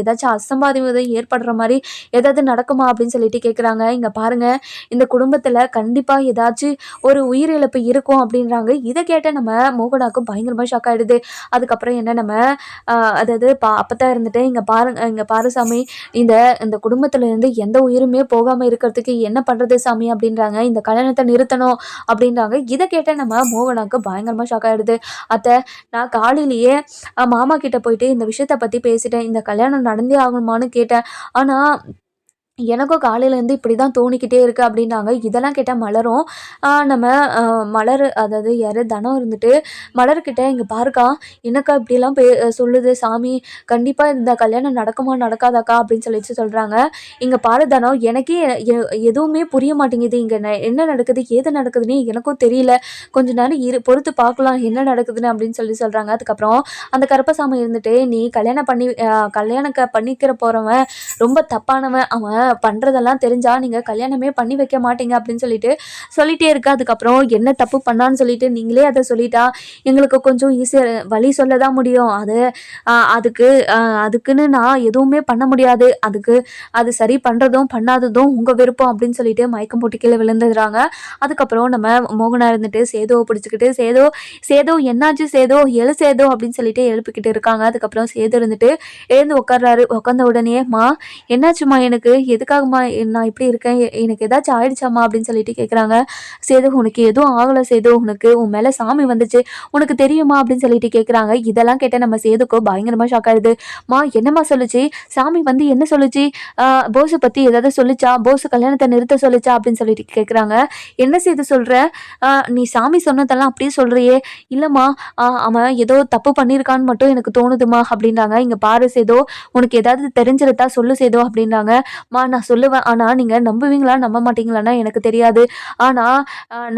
ஏதாச்சும் அசம்பாவிதம் ஏற்படுற மாதிரி ஏதாவது நடக்குமா அப்படின்னு சொல்லிட்டு கேட்குறாங்க இங்கே பாருங்க இந்த குடும்பத்தில் கண்டிப்பாக ஏதாச்சும் ஒரு உயிரிழப்பு இருக்கும் அப்படின்றாங்க. இதை கேட்ட நம்ம மோகனாக்கும் பயங்கரமாக ஷாக் ஆகிடுது அதுக்கப்புறம் என்ன நம்ம அதாவது பா அப்பதான் இருந்துட்டு இங்கே பாருங்க இங்கே பாரு சாமி இந்த இந்த குடும்பத்துலேருந்து எந்த உயிருமே போகாமல் இருக்கிறதுக்கு என்ன பண்ணுறது சாமி அப்படின்றாங்க. இந்த கல்யாணத்தை நிறுத்தணும் அப்படின்றாங்க. இதை கேட்ட நம்ம மோகனாக்கு பயங்கரமாக ஷாக் ஆகிடுது அத்தை நான் காலையிலேயே மாமா கிட்ட போயிட்டு இந்த விஷயத்தை பற்றி பேசிட்டேன். இந்த கல்யாணம் நடந்தே ஆகணுமான்னு கேட்டேன். ஆனால் எனக்கும் காலையிலேருந்து இப்படி தான் தோணிக்கிட்டே இருக்குது அப்படின்னாங்க. இதெல்லாம் கேட்டால் மலரும். நம்ம மலர் அதாவது யார்? தனம் இருந்துட்டு மலர்கிட்ட இங்கே பாருக்கா என்னக்கா இப்படிலாம் பே சொல்லுது? சாமி கண்டிப்பாக இந்த கல்யாணம் நடக்குமா நடக்காதாக்கா? அப்படின்னு சொல்லிட்டு சொல்கிறாங்க இங்கே பாரு தனம் எனக்கே எ- எதுவுமே புரிய மாட்டேங்குது. இங்கே என்ன நடக்குது? ஏது நடக்குதுன்னு எனக்கும் தெரியல. கொஞ்ச நேரம் இரு பொறுத்து பார்க்கலாம் என்ன நடக்குதுன்னு அப்படின்னு சொல்லி சொல்கிறாங்க அதுக்கப்புறம் அந்த கருப்பசாமி இருந்துட்டு நீ கல்யாணம் பண்ணி ஆஹ் கல்யாணம் பண்ணிக்கிற போகிறவன் ரொம்ப தப்பானவன். அவன் பண்ணுறதெல்லாம் தெரிஞ்சால் நீங்கள் கல்யாணமே பண்ணி வைக்க மாட்டீங்க அப்படின்னு சொல்லிட்டு சொல்லிகிட்டே இருக்கு. அதுக்கப்புறம் என்ன தப்பு பண்ணான்னு சொல்லிட்டு நீங்களே அதை சொல்லிட்டா எங்களுக்கு கொஞ்சம் ஈஸியாக வழி சொல்ல தான் முடியும். அது அதுக்கு அதுக்குன்னு நான் எதுவுமே பண்ண முடியாது. அதுக்கு அது சரி பண்ணுறதும் பண்ணாததும் உங்கள் விருப்பம் அப்படின்னு சொல்லிட்டு மயக்கம் போட்டு கீழே விழுந்துடுறாங்க. அதுக்கப்புறம் நம்ம மோகனா இருந்துட்டு சேதோவை பிடிச்சிக்கிட்டு சேதோ சேதோ என்னாச்சு சேதோ? எழு சேதோ அப்படின்னு சொல்லிட்டு எழுப்பிக்கிட்டு இருக்காங்க. அதுக்கப்புறம் சேது இருந்துட்டு எழுந்து உட்கார்றாரு உட்காந்த உடனே மா என்னாச்சுமா எனக்கு? எதுக்காகம்மா? நான் இப்படி இருக்கேன். எனக்கு ஏதாச்சும் ஆயிடுச்சாம்மா அப்படின்னு சொல்லிட்டு கேட்குறாங்க சேது உனக்கு எதுவும் ஆகலை சேது. உனக்கு உன் மேலே சாமி வந்துச்சு. உனக்கு தெரியுமா அப்படின்னு சொல்லிட்டு கேட்குறாங்க இதெல்லாம் கேட்ட நம்ம சேதுக்கோ பயங்கரமாக ஷாக் ஆயிடுது. மா என்னம்மா சொல்லுச்சு? சாமி வந்து என்ன சொல்லுச்சு? போஸை பற்றி ஏதாவது சொல்லிச்சா? போஸ் கல்யாணத்தை நிறுத்த சொல்லிச்சா? அப்படின்னு சொல்லிட்டு கேட்குறாங்க என்ன சேது சொல்கிற நீ சாமி சொன்னதெல்லாம் அப்படியே சொல்கிறியே இல்லைம்மா அவன் ஏதோ தப்பு பண்ணியிருக்கான்னு மட்டும் எனக்கு தோணுதுமா? அப்படின்றாங்க. இங்கே பாரு சேதோ. உனக்கு ஏதாவது தெரிஞ்சிருந்தா சொல்லு சேதோ. அப்படின்றாங்க. மா நான் சொல்லுவேன். ஆனால் நீங்கள் நம்புவீங்களா? நம்ப மாட்டீங்களான்னா எனக்கு தெரியாது. ஆனால்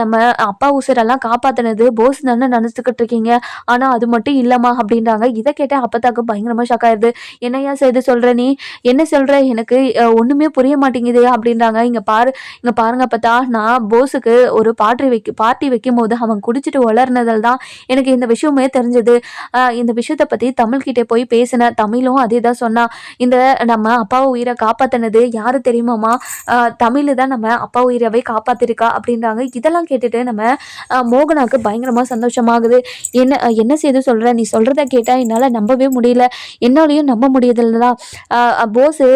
நம்ம அப்பா உசுரெல்லாம் காப்பாற்றினது போஸ் தானே நினச்சிக்கிட்டு இருக்கீங்க. ஆனால் அது மட்டும் இல்லைம்மா அப்படின்றாங்க. இதை கேட்டால் அப்பத்தாக்கு பயங்கரமாக ஷாக் ஆயிடுது என்னையா செய்து சொல்கிற நீ? என்ன சொல்கிற எனக்கு ஒன்றுமே புரிய மாட்டேங்குது அப்படின்றாங்க. இங்கே பாரு இங்கே பாருங்க அப்பத்தா. நான் போஸுக்கு ஒரு பார்ட்டி வைக்க பார்ட்டி வைக்கும் போது அவன் குடிச்சிட்டு வளர்னதால் தான் எனக்கு இந்த விஷயமே தெரிஞ்சது. இந்த விஷயத்தை பற்றி தமிழ்கிட்டே போய் பேசினேன். தமிழும் அதே தான் சொன்னான் இந்த நம்ம அப்பா உயிரை காப்பாற்றினது யார் தெரியுமாம்மா? தமிழ் தான் நம்ம அப்பா உயிரவை காப்பாற்றிருக்கா அப்படின்றாங்க. இதெல்லாம் கேட்டுட்டு நம்ம மோகனாக்கு பயங்கரமாக சந்தோஷமாகுது. என்ன என்ன செய்து சொல்கிற நீ சொல்கிறத கேட்டால் என்னால் நம்பவே முடியல. என்னாலையும் நம்ப முடியதில்லதான் போஸு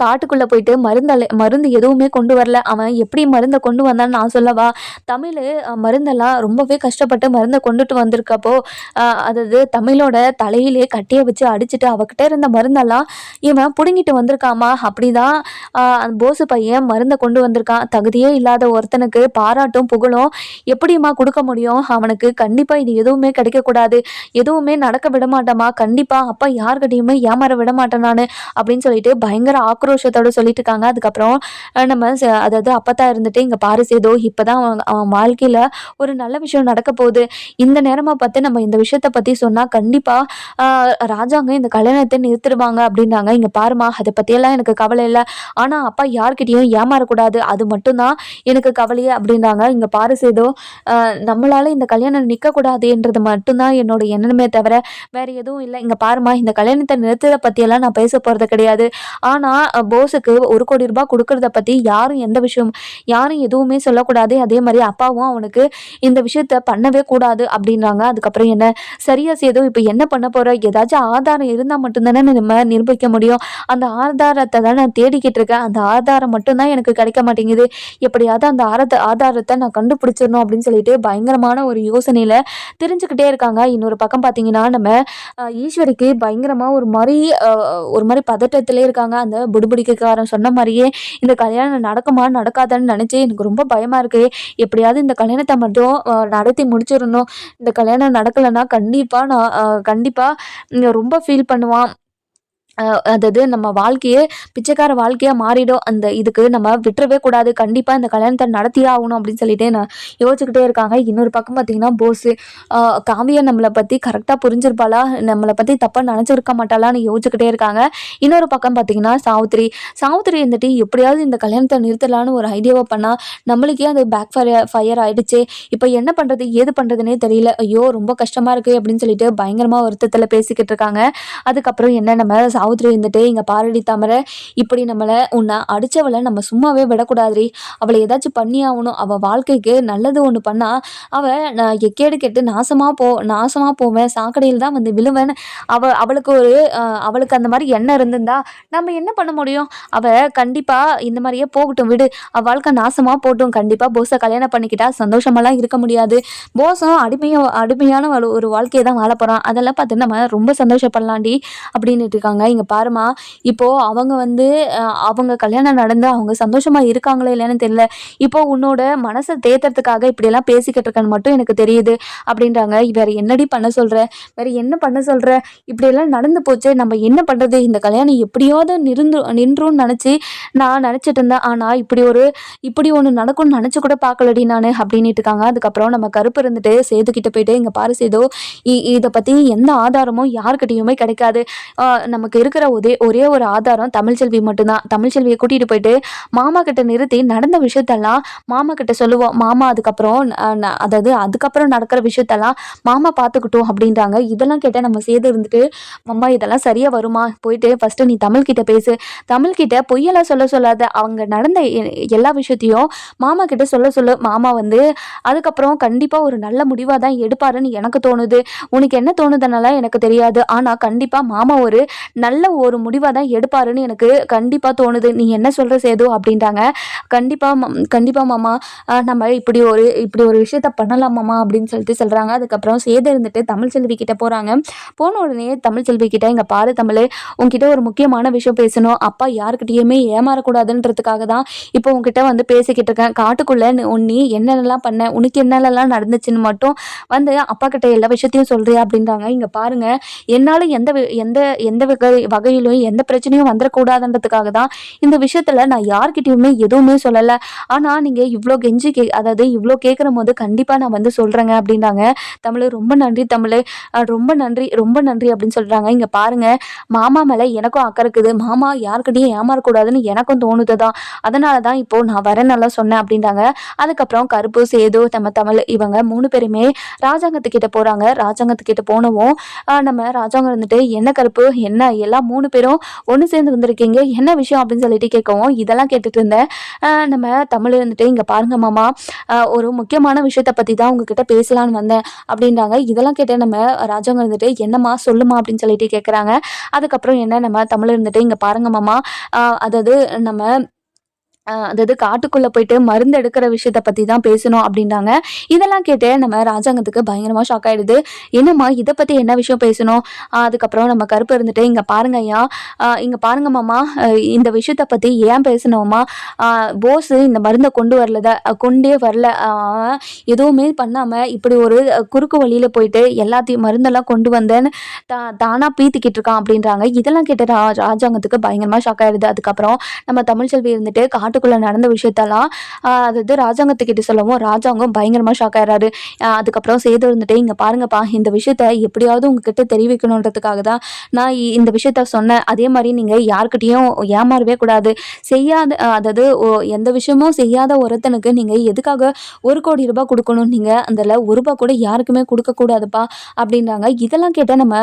காட்டுக்குள்ளே போயிட்டு மருந்தலை மருந்து எதுவுமே கொண்டு வரல. அவன் எப்படி மருந்தை கொண்டு வந்தான்னு நான் சொல்லவா? தமிழ் மருந்தெல்லாம் ரொம்பவே கஷ்டப்பட்டு மருந்தை கொண்டுட்டு வந்திருக்கப்போ அதாவது தமிழோட தலையிலே கட்டியை வச்சு அடிச்சுட்டு அவகிட்ட இருந்த மருந்தெல்லாம் இவன் பிடுங்கிட்டு வந்திருக்காமா? அப்படிதான் தான் போசு பையன் மருந்தை கொண்டு வந்திருக்கான். தகுதியே இல்லாத ஒருத்தனுக்கு பாராட்டும் புகழும் எப்படிம்மா கொடுக்க முடியும்? அவனுக்கு கண்டிப்பாக இது எதுவுமே கிடைக்கக்கூடாது. எதுவுமே நடக்க விட மாட்டேம்மா கண்டிப்பாக அப்பா யார்கிட்டையுமே ஏமாற விட மாட்டேன் நான் அப்படின்னு சொல்லிட்டு பயங்கர ஆக்ரோஷத்தோட சொல்லிட்டு இருக்காங்க அதுக்கப்புறம் நம்ம ச- அதாவது அப்பத்தா இருந்துட்டு இங்கே பாரு ஏதோ இப்போதான் அவன் அவன் வாழ்க்கையில் ஒரு நல்ல விஷயம் நடக்க போகுது இந்த நேரமாக பார்த்து நம்ம இந்த விஷயத்த பற்றி சொன்னால் கண்டிப்பாக ராஜாங்க இந்த கல்யாணத்தை நிறுத்திடுவாங்க அப்படின்னாங்க இங்கே பாருமா அதை பற்றியெல்லாம் எனக்கு கவலை இல்லை. ஆனால் அப்பா யார்கிட்டயும் ஏமாறக்கூடாது. அது மட்டும்தான் எனக்கு கவலையே அப்படின்றாங்க. இங்கே பாரு ஏதோ நம்மளால் நம்மளால இந்த கல்யாணம் நிற்கக்கூடாதுன்றது மட்டும்தான் என்னோட எண்ணமே தவிர வேற எதுவும் இல்லை. இங்கே பாருமா இந்த கல்யாணத்தை நிறுத்ததை பற்றியெல்லாம் நான் பேச போகிறது கிடையாது. ஆனால் போஸுக்கு ஒரு கோடி ரூபாய் கொடுக்கறத பற்றி யாரும் எந்த விஷயம் யாரும் எதுவுமே சொல்லக்கூடாது. அதே மாதிரி அப்பாவும் அவனுக்கு இந்த விஷயத்த பண்ணவே கூடாது அப்படின்றாங்க. அதுக்கப்புறம் என்ன? சரியா சேதோ இப்போ என்ன பண்ண போகிற ஏதாச்சும் ஆதாரம் இருந்தால் மட்டும்தானே நம்ம நிரூபிக்க முடியும். அந்த ஆதாரத்தை தான் நான் தேடிக்கிட்டு இருக்கேன். அந்த ஆதாரம் மட்டும்தான் எனக்கு கிடைக்க மாட்டேங்குது. எப்படியாவது அந்த ஆரத்த ஆதாரத்தை நான் கண்டுபிடிச்சிடணும் அப்படின்னு சொல்லிட்டு பயங்கரமான ஒரு யோசனையில் தெரிஞ்சுக்கிட்டே இருக்காங்க. இன்னொரு பக்கம் பார்த்தீங்கன்னா நம்ம ஈஸ்வரிக்கு பயங்கரமாக ஒரு மாதிரி ஒரு மாதிரி பதட்டத்திலே இருக்காங்க. அந்த புடுபுடிக்காரன் சொன்ன மாதிரியே இந்த கல்யாணம் நடக்குமா நடக்காதான்னு நினச்சி எனக்கு ரொம்ப பயமாக இருக்கு. எப்படியாவது இந்த கல்யாணத்தை மட்டும் நடத்தி முடிச்சிடணும். இந்த கல்யாணம் நடக்கலைன்னா கண்டிப்பாக நான் கண்டிப்பாக ரொம்ப ஃபீல் பண்ணுவான். அதாவது நம்ம வாழ்க்கையே பிச்சைக்கார வாழ்க்கையாக மாறிடும். அந்த இதுக்கு நம்ம விட்டுறவே கூடாது. கண்டிப்பாக இந்த கல்யாணத்தை நடத்தியே ஆகணும் அப்படின்னு சொல்லிட்டு நான் யோசிச்சுக்கிட்டே இருக்காங்க. இன்னொரு பக்கம் பார்த்தீங்கன்னா போஸு. அஹ் காவியா நம்மளை பற்றி கரெக்டாக புரிஞ்சிருப்பாளா? நம்மளை பற்றி தப்பாக நினச்சிருக்க மாட்டாளான்னு யோசிச்சுக்கிட்டே இருக்காங்க. இன்னொரு பக்கம் பார்த்தீங்கன்னா சாவித்திரி. சாவித்திரி இருந்துட்டு எப்படியாவது இந்த கல்யாணத்தை நிறுத்தலான்னு ஒரு ஐடியாவை பண்ணால் நம்மளுக்கே அது பேக் ஃபயர் ஃபயர் ஆகிடுச்சு இப்போ என்ன பண்ணுறது ஏது பண்ணுறதுனே தெரியல. ஐயோ ரொம்ப கஷ்டமாக இருக்குது அப்படின்னு சொல்லிட்டு பயங்கரமாக வருத்தத்தில் பேசிக்கிட்டு இருக்காங்க. அதுக்கப்புறம் என்ன நம்ம சாவித்திரி இருந்துட்டு இங்கே பாரடி தாமரை இப்படி நம்மளை உன்னை அடித்தவளை நம்ம சும்மாவே விடக்கூடாதுரி அவளை ஏதாச்சும் பண்ணி ஆகணும். அவள் வாழ்க்கைக்கு நல்லது ஒன்று பண்ணால் அவள் நான் எக்கேடு கெட்டு நாசமாக போ நாசமாக போவேன். சாக்கடையில் தான் வந்து விழுவேன். அவள் அவளுக்கு ஒரு அவளுக்கு அந்த மாதிரி எண்ணம் இருந்திருந்தா நம்ம என்ன பண்ண முடியும்? அவள் கண்டிப்பாக இந்த மாதிரியே போகட்டும் விடு. அவள் வாழ்க்கை நாசமாக போட்டும் கண்டிப்பாக போஸை கல்யாணம் பண்ணிக்கிட்டா சந்தோஷமெல்லாம் இருக்க முடியாது. போஸும் அடிமையாக அடிமையான ஒரு- ஒரு வாழ்க்கையை தான் வாழ போகிறான் அதெல்லாம் பார்த்து நம்ம ரொம்ப சந்தோஷப்படலாண்டி அப்படின்னுட்டு இருக்காங்க. இங்கே பாருமா இப்போது அவங்க வந்து அவங்க கல்யாணம் நடந்து அவங்க சந்தோஷமாக இருக்காங்களோ இல்லைன்னு தெரியல. இப்போது உன்னோட மனசை தேத்துறதுக்காக இப்படியெல்லாம் பேசிக்கிட்டு இருக்கேன்னு மட்டும் எனக்கு தெரியுது. அப்படின்றாங்க. வேற என்னடி பண்ண சொல்கிற வேற என்ன பண்ண சொல்கிற இப்படியெல்லாம் நடந்து போச்சு. நம்ம என்ன பண்ணுறது இந்த கல்யாணம் எப்படியாவது நிருந்து நின்றும்னு நினச்சி நான் நினச்சிட்டு இருந்தேன். ஆனால் இப்படி ஒரு இப்படி ஒன்று நடக்கும்னு நினச்சி கூட பார்க்கலடி நான் அப்படின்ட்டு இருக்காங்க. அதுக்கப்புறம் நம்ம கருப்பு இருந்துட்டு சேதுக்கிட்ட போயிட்டு இங்கே பாரு சேதோ இ- இதை பற்றி எந்த ஆதாரமும் யாருக்கிட்டேயுமே கிடைக்காது. நமக்கு இருக்கிற ஒரே ஒரே ஒரு ஆதாரம் தமிழ்ச்செல்வி மட்டும்தான். தமிழ்ச்செல்வியை கூட்டிகிட்டு போயிட்டு மாமா கிட்ட நிறுத்தி நடந்த விஷயத்தெல்லாம் மாமா கிட்ட சொல்லுவோம். மாமா அதுக்கப்புறம் அதாவது அதுக்கப்புறம் நடக்கிற விஷயத்தெல்லாம் மாமா பார்த்துக்கிட்டோம் அப்படின்றாங்க. இதெல்லாம் கேட்டால் நம்ம சேது இருந்துட்டு மாமா இதெல்லாம் சரியாக வருமா? போயிட்டு ஃபஸ்ட்டு நீ தமிழ்கிட்ட பேசு. தமிழ்கிட்ட பொய்யெல்லாம் சொல்ல சொல்லாத. அவங்க நடந்த எ- எல்லா விஷயத்தையும் மாமா கிட்ட சொல்ல சொல்லு. மாமா வந்து அதுக்கப்புறம் கண்டிப்பாக ஒரு நல்ல முடிவாக தான் எடுப்பாருன்னு எனக்கு தோணுது. உனக்கு என்ன தோணுதுனால எனக்கு தெரியாது. ஆனால் கண்டிப்பாக மாமா ஒரு நல்ல நல்ல ஒரு முடிவாக தான் எடுப்பாருன்னு எனக்கு கண்டிப்பாக தோணுது. நீ என்ன சொல்கிற சேது அப்படின்றாங்க கண்டிப்பாக கண்டிப்பாக மாமா. நம்ம இப்படி ஒரு இப்படி ஒரு விஷயத்த பண்ணலாம் மாமா அப்படின்னு சொல்லிட்டு சொல்கிறாங்க அதுக்கப்புறம் சேது இருந்துட்டு தமிழ் செல்வி கிட்ட போகிறாங்க போன உடனே தமிழ் செல்வி கிட்ட இங்கே பாரு தமிழ் உங்ககிட்ட ஒரு முக்கியமான விஷயம் பேசணும். அப்பா யாருக்கிட்டேயுமே ஏமாறக்கூடாதுன்றதுக்காக தான் இப்போ உங்ககிட்ட வந்து பேசிக்கிட்டு இருக்கேன். காட்டுக்குள்ளே நீ என்னென்னலாம் பண்ண உனக்கு என்னென்னலாம் நடந்துச்சுன்னு மட்டும் வந்து அப்பா கிட்ட எல்லா விஷயத்தையும் சொல்றியா? அப்படின்றாங்க. இங்கே பாருங்கள் என்னால் எந்த வி- எந்த எந்த வகை வகையிலும் எந்த பிரச்சனையும் வந்துடக்கூடாதுன்றதுக்காக தான் இந்த விஷயத்தில் நான் யார்கிட்டயுமே எதுவுமே சொல்லலை. ஆனால் நீங்கள் இவ்வளோ கெஞ்சி கே அதாவது இவ்வளோ கேட்குற போது கண்டிப்பாக நான் வந்து சொல்கிறேங்க அப்படின்றாங்க தமிழ் ரொம்ப நன்றி தமிழ். ரொம்ப நன்றி ரொம்ப நன்றி அப்படின்னு சொல்கிறாங்க இங்கே பாருங்க மாமா மேலே எனக்கும் அக்கறை இருக்குது. மாமா யாருக்கிட்டையும் ஏமாறக்கூடாதுன்னு எனக்கும் தோணுது தான் அதனால தான் இப்போது நான் வரேன் நல்லா சொன்னேன் அப்படின்றாங்க அதுக்கப்புறம் கருப்பு சேது நம்ம தமிழ் இவங்க மூணு பேருமே ராஜாங்கத்துக்கிட்ட போகிறாங்க ராஜாங்கத்துக்கிட்ட போனவும் நம்ம ராஜாங்கம் இருந்துட்டு என்ன கருப்பு? என்ன எல்லாம் மூணு பேரும் ஒன்று சேர்ந்து வந்திருக்கீங்க. என்ன விஷயம் அப்படின்னு சொல்லிட்டு கேட்கவும் இதெல்லாம் கேட்டுட்டு இருந்தேன். நம்ம தமிழ் இருந்துட்டு இங்கே பாருங்க மாமா. ஒரு முக்கியமான விஷயத்தை பற்றி தான் உங்ககிட்ட பேசலான்னு வந்தேன் அப்படின்றாங்க. இதெல்லாம் கேட்டு நம்ம ராஜாங்க இருந்துட்டு என்னம்மா சொல்லுமா அப்படின்னு சொல்லிட்டு கேட்குறாங்க அதுக்கப்புறம் என்ன நம்ம தமிழ் இருந்துட்டு இங்கே பாருங்க மாமா. அதாவது நம்ம அதாவது காட்டுக்குள்ளே போயிட்டு மருந்து எடுக்கிற விஷயத்த பற்றி தான் பேசணும் அப்படின்றாங்க. இதெல்லாம் கேட்டு நம்ம ராஜாங்கத்துக்கு பயங்கரமாக ஷாக் ஆகிடுது என்னம்மா இதை பற்றி என்ன விஷயம் பேசணும்? அதுக்கப்புறம் நம்ம கருப்பு இருந்துட்டு இங்கே பாருங்க ஐயா. இங்கே பாருங்க மாமா. இந்த விஷயத்த பற்றி ஏன் பேசணுமா போஸ் இந்த மருந்தை கொண்டு வரலத கொண்டே வரல. எதுவுமே பண்ணாமல் இப்படி ஒரு குறுக்கு வழியில் போயிட்டு எல்லாத்தையும் மருந்தெல்லாம் கொண்டு வந்தேன்னு தா தானாக பீத்திக்கிட்டு இருக்கான் அப்படின்றாங்க. இதெல்லாம் கேட்டு ராஜாங்கத்துக்கு பயங்கரமாக ஷாக் ஆகிடுது அதுக்கப்புறம் நம்ம தமிழ்ச்செல்வி இருந்துட்டு காட்டுக்குள்ளே நடந்த விஷயத்தெல்லாம் அதாவது ராஜாங்கத்துக்கிட்ட சொல்லவும் ராஜாங்கம் பயங்கரமாக ஷாக் ஆகிறாரு அதுக்கப்புறம் சேது இருந்துட்டு இங்கே பாருங்கப்பா இந்த விஷயத்த எப்படியாவது உங்ககிட்ட தெரிவிக்கணுன்றதுக்காக தான் நான் இந்த விஷயத்த சொன்னேன். அதே மாதிரி நீங்கள் யாருக்கிட்டேயும் ஏமாறவே கூடாது. செய்யாத அதாவது எந்த விஷயமும் செய்யாத ஒருத்தனுக்கு நீங்கள் எதுக்காக ஒரு கோடி ரூபாய் கொடுக்கணும்? நீங்கள் அதில் ஒரு ரூபாய் கூட யாருக்குமே கொடுக்கக்கூடாதுப்பா அப்படின்றாங்க. இதெல்லாம் கேட்டால் நம்ம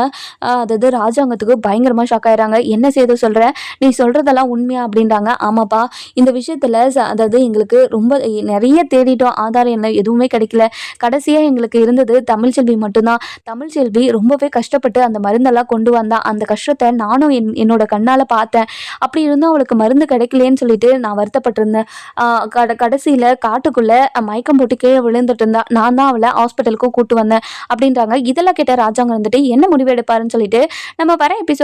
அதாவது ராஜாங்கத்துக்கு பயங்கரமாக ஷாக் ஆயிடுறாங்க. என்ன செய்து சொல்கிற நீ சொல்கிறதெல்லாம் உண்மையா? அப்படின்றாங்க. ஆமாப்பா இந்த விஷயத்தில் அதாவது எங்களுக்கு ரொம்ப நிறைய தேடிட்டோம். ஆதாரம் என்ன எதுவுமே கிடைக்கல. கடைசியாக எங்களுக்கு இருந்தது தமிழ்ச்செல்வி மட்டும்தான். தமிழ்ச்செல்வி ரொம்பவே கஷ்டப்பட்டு அந்த மருந்தெல்லாம் கொண்டு வந்தா. அந்த கஷ்டத்தை நானும் என் என்னோட கண்ணால் பார்த்தேன். அப்படி இருந்தும் அவளுக்கு மருந்து கிடைக்கலேன்னு சொல்லிட்டு நான் வருத்தப்பட்டிருந்தேன். கட கடைசியில் காட்டுக்குள்ளே மயக்கம் போட்டு கீழே விழுந்துட்டு இருந்தா. நான் தான் அவளை ஹாஸ்பிட்டலுக்கும் கூட்டு வந்தேன். அப்படின்றாங்க. இதெல்லாம் கேட்ட ராஜாங்க வந்துட்டு என்ன முடிவு எடுப்பாருன்னு சொல்லிட்டு நம்ம வர எபிசோட்